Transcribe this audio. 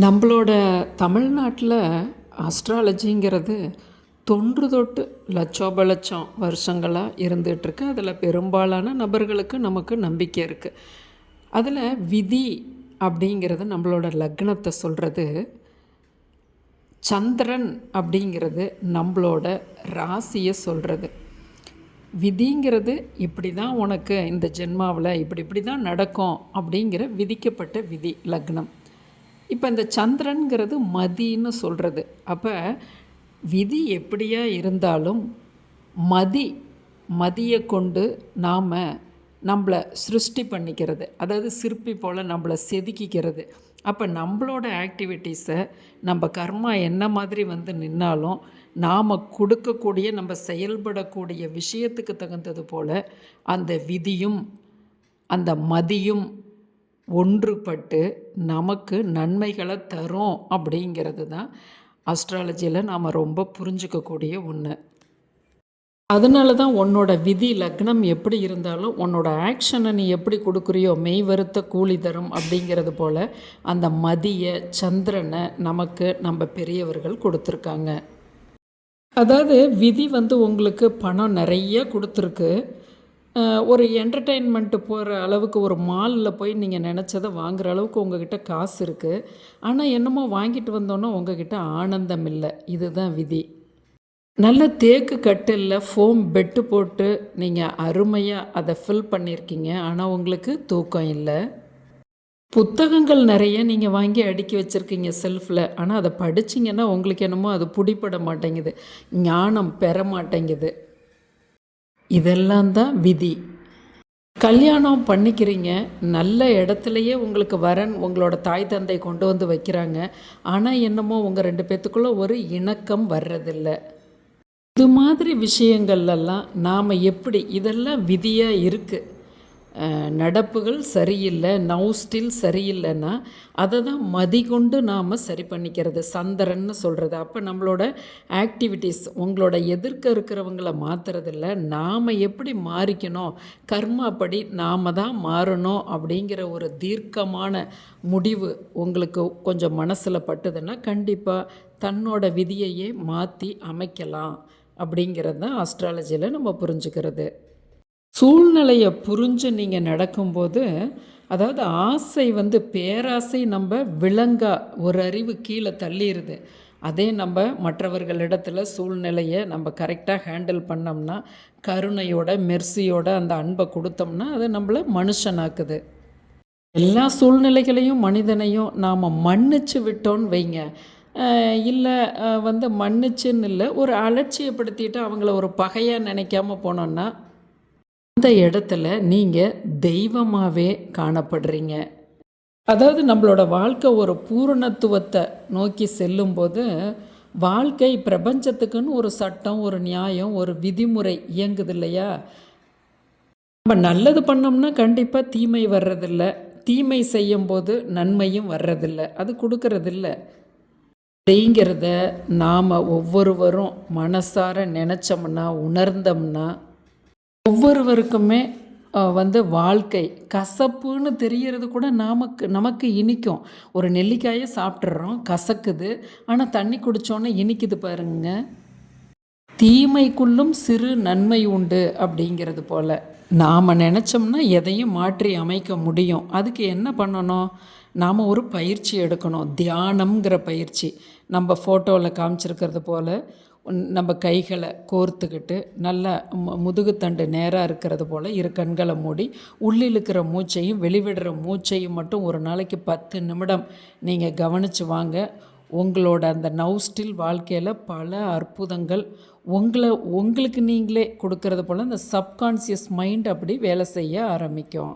நம்மளோட தமிழ்நாட்டில் அஸ்ட்ராலஜிங்கிறது தொன்று தொட்டு லட்சோப லட்சம் வருஷங்களாக இருந்துகிட்ருக்கு. அதில் பெரும்பாலான நபர்களுக்கு நமக்கு நம்பிக்கை இருக்குது அதில் விதி அப்படிங்கிறது நம்மளோட லக்னத்தை சொல்கிறது சந்திரன் அப்படிங்கிறது நம்மளோட ராசியை சொல்கிறது விதிங்கிறது இப்படி தான் உனக்கு இந்த ஜென்மாவில் இப்படி இப்படி தான் நடக்கும் அப்படிங்கிற விதிக்கப்பட்ட விதி லக்னம். இப்போ இந்த சந்திரன்கிறது மதின்னு சொல்கிறது அப்போ விதி எப்படியா இருந்தாலும் மதி மதியை கொண்டு நாம் நம்மளை சிருஷ்டி பண்ணிக்கிறது. அதாவது சிற்பி போல் நம்மளை செதுக்கிக்கிறது. அப்போ நம்மளோட ஆக்டிவிட்டீஸை நம்ம கர்மா என்ன மாதிரி வந்து நின்னாலும் நாம் கொடுக்கக்கூடிய நம்ம செயல்படக்கூடிய விஷயத்துக்கு தகுந்தது போல் அந்த விதியும் அந்த மதியும் ஒன்றுபட்டு நமக்கு நன்மைகளை தரும் அப்படிங்கிறது தான் அஸ்ட்ராலஜியில் நாம் ரொம்ப புரிஞ்சுக்கக்கூடிய ஒன்று அதனால தான் உன்னோட விதி லக்னம் எப்படி இருந்தாலும் உன்னோட ஆக்ஷனை நீ எப்படி கொடுக்குறியோ மெய் வருத்த கூலி தரும் அப்படிங்கிறது போல் அந்த மதிய சந்திரனை நமக்கு நம்ம பெரியவர்கள் கொடுத்துருக்காங்க. அதாவது விதி வந்து உங்களுக்கு பணம் நிறைய கொடுத்துருக்கு. ஒரு என்டர்டெயின்மெண்ட்டு போகிற அளவுக்கு ஒரு மாலில் போய் நீங்கள் நினச்சதை வாங்குகிற அளவுக்கு உங்ககிட்ட காசு இருக்குது ஆனால் என்னமோ வாங்கிட்டு வந்தோன்னே உங்ககிட்ட ஆனந்தம் இல்லை. இதுதான் விதி. நல்ல தேக்கு கட்டில் ஃபோம் பெட்டு போட்டு நீங்கள் அருமையாக அதை ஃபில் பண்ணியிருக்கீங்க ஆனால் உங்களுக்கு தூக்கம் இல்லை. புத்தகங்கள் நிறைய நீங்கள் வாங்கி அடுக்கி வச்சுருக்கீங்க செல்ஃபில் ஆனால் அதை படிச்சிங்கன்னா உங்களுக்கு என்னமோ அது பிடிப்பட மாட்டேங்குது. ஞானம் பெற மாட்டேங்குது. இதெல்லாம் தான் விதி. கல்யாணம் பண்ணிக்கிறீங்க நல்ல இடத்துலையே உங்களுக்கு வரன் உங்களோட தாய் தந்தை கொண்டு வந்து வைக்கிறாங்க. ஆனால் என்னமோ உங்கள் ரெண்டு பேத்துக்குள்ளே ஒரு இணக்கம் வர்றதில்ல. இது மாதிரி விஷயங்கள்லாம் நாம் எப்படி இதெல்லாம் விதியாக இருக்குது நடப்புகள் சரியில்லை நவ் ஸ்டில் சரியில்லைன்னா அதை தான் மதிகொண்டு நாம் சரி பண்ணிக்கிறது சந்திரன்னு சொல்கிறது அப்போ நம்மளோட ஆக்டிவிட்டீஸ் உங்களோட எதிர்க்க இருக்கிறவங்கள மாற்றுறதில்ல நாம் எப்படி மாறிக்கணும் கர்மாப்படி நாம் தான் மாறணும் அப்படிங்கிற ஒரு தீர்க்கமான முடிவு உங்களுக்கு கொஞ்சம் மனசில் பட்டுதுன்னா கண்டிப்பாக தன்னோட விதியையே மாற்றி அமைக்கலாம் அப்படிங்கிறது தான் ஆஸ்ட்ராலஜியில் நம்ம புரிஞ்சுக்கிறது. சூழ்நிலையை புரிஞ்சு நீங்கள் நடக்கும்போது அதாவது ஆசை வந்து பேராசை நம்ம விலங்கா ஒரு அறிவு கீழே தள்ளிடுது அதே நம்ம மற்றவர்களிடத்தில் சூழ்நிலையை நம்ம கரெக்டாக ஹேண்டில் பண்ணோம்னா கருணையோட மெர்சியோட அந்த அன்பை கொடுத்தோம்னா அது நம்மளை மனுஷனாக்குது. எல்லா சூழ்நிலைகளையும் மனிதனையும் நாம் மன்னிச்சு விட்டோன்னு வைங்க. இல்லை வந்து மன்னிச்சுன்னு இல்லை ஒரு அலட்சியப்படுத்திட்டு அவங்கள ஒரு பகையாக நினைக்காம போனோன்னா அந்த இடத்துல நீங்கள் தெய்வமாகவே காணப்படுறீங்க. அதாவது நம்மளோட வாழ்க்கை ஒரு பூரணத்துவத்தை நோக்கி செல்லும்போது வாழ்க்கை பிரபஞ்சத்துக்குன்னு ஒரு சட்டம் ஒரு நியாயம் ஒரு விதிமுறை இயங்குது இல்லையா? நம்ம நல்லது பண்ணோம்னா கண்டிப்பாக தீமை வர்றதில்ல. தீமை செய்யும்போது நன்மையும் வர்றதில்ல. அது கொடுக்கறதில்ல. அப்படிங்கிறத நாம் ஒவ்வொருவரும் மனசார நினச்சோம்னா உணர்ந்தோம்னா ஒவ்வொருவருக்குமே வந்து வாழ்க்கை கசப்புன்னு தெரிகிறது கூட நமக்கு நமக்கு இனிக்கும். ஒரு நெல்லிக்காயை சாப்பிட்றோம் கசக்குது ஆனால் தண்ணி குடித்தோன்னே இனிக்குது பாருங்க. தீமைக்குள்ளும் சிறு நன்மை உண்டு அப்படிங்கிறது போல். நாம் நினச்சோம்னா எதையும் மாற்றி அமைக்க முடியும். அதுக்கு என்ன பண்ணணும்? நாம் ஒரு பயிற்சி எடுக்கணும். தியானம்ங்கிற பயிற்சி. நம்ம ஃபோட்டோவில் காமிச்சிருக்கிறது போல். நம்ம கைகளை கோர்த்துக்கிட்டு நல்லா முதுகுத்தண்டு நேராக இருக்கிறது போல் இரு கண்களை மூடி உள்ளிழுக்கிற மூச்சையும் வெளிவிடுற மூச்சையும் மட்டும் ஒரு நாளைக்கு பத்து நிமிடம் நீங்கள் கவனித்து வாங்க. உங்களோட அந்த நவ் ஸ்டில் வாழ்க்கையில் பல அற்புதங்கள். உங்களை உங்களுக்கு நீங்களே கொடுக்கறது போல் அந்த சப்கான்சியஸ் மைண்ட் அப்படி வேலை செய்ய ஆரம்பிக்கும்.